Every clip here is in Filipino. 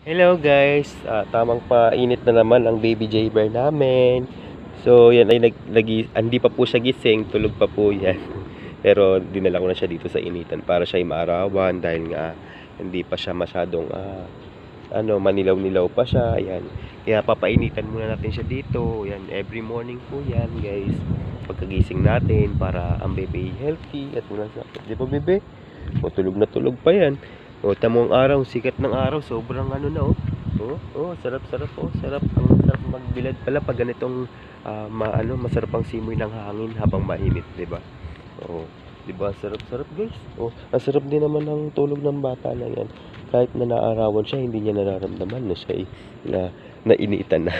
Hello guys, Ah, tamang painit na naman ang baby J Bear namin. So yan ay nag, nagi- hindi pa po siya gising, tulog pa po yan. Pero dinala ko na siya dito sa initan para siya ay maarawan dahil nga hindi pa siya masyadong ah, ano, manilaw-nilaw pa siya. Ayan. Kaya papainitan muna natin siya dito. Yan, every morning po yan guys. Pagkagising natin para ang baby healthy at wala sa... Di ba bebe? O tulog na tulog pa yan. O, tamong araw, sikat ng araw, sobrang ano na oh. Oh, oh, sarap sarap oh, sarap. Ang sarap magbilad pala pag ganitong ah, ma, ano, masarap ang simoy ng hangin habang mainit, 'di ba? Oh, 'di ba? Sarap sarap, guys. Oh, ang sarap din naman ng tulog ng bata na 'yan. Kahit na naarawan siya, hindi niya nararamdaman na siya ay na nainitan na.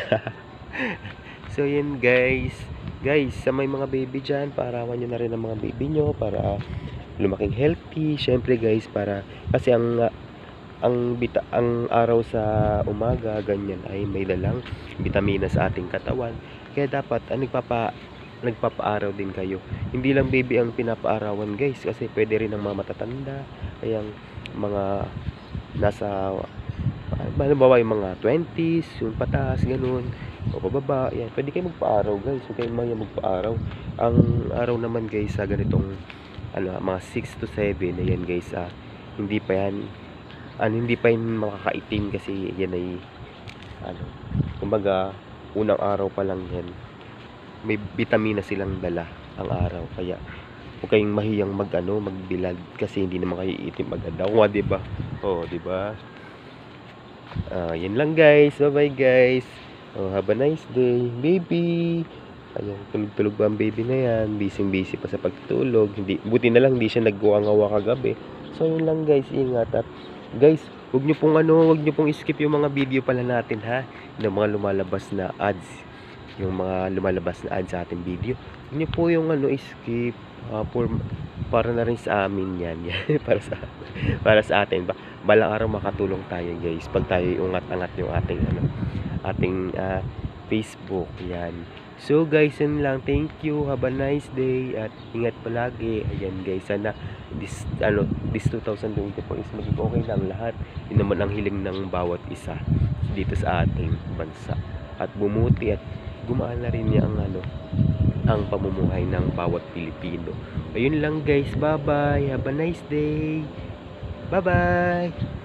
so, yun guys. Guys, sa may mga baby dyan, paarawan nyo na rin ang mga baby nyo para lumaking healthy. Syempre guys, para kasi ang ang bita ang araw sa umaga ganyan ay may dalang bitamina sa ating katawan. Kaya dapat ang nagpapa nagpapaaraw din kayo. Hindi lang baby ang pinapaarawan guys kasi pwede rin ang mga matatanda, kayang mga nasa halimbawa yung mga 20s, yung pataas, ganun, o pababa, yan. Pwede kayo magpaaraw guys, huwag kayong maya magpaaraw. Ang araw naman guys sa ganitong ano, mga 6 to 7, ayan guys, ah, hindi pa yan, ano, hindi pa yan makakaitim kasi yan ay, ano, kumbaga, unang araw pa lang yan, may vitamina silang dala ang araw, kaya, huwag kayong mahiyang mag, ano, magbilad kasi hindi naman kayo iitim agad. Nga, di ba? Oo, di ba? Ah, yan lang guys. Bye-bye guys. Oh, have a nice day, baby. Ayan, tulog-tulog ba ang baby na yan? Busy-busy pa sa pagtulog. Hindi, buti na lang hindi siya nagguwangawa kagabi. So yun lang guys, ingat at guys, wag niyo pong ano, wag niyo pong skip yung mga video pala natin ha, ng mga lumalabas na ads. Yung mga lumalabas na ads sa ating video. Wag niyo po yung ano skip ah, for para na rin sa amin yan para sa para sa atin ba balang araw makatulong tayo guys pag tayo ungat-angat yung ating ano ating ah, Facebook. Yan. So guys yun lang. Thank you. Have a nice day at ingat palagi. Ayan guys sana this ano this 2024 is maging okay lang lahat. Yun naman ang hiling ng bawat isa dito sa ating bansa. At bumuti at gumaan na rin niya ang ano ang pamumuhay ng bawat Pilipino. Ayun lang guys. Bye bye have a nice day. Bye bye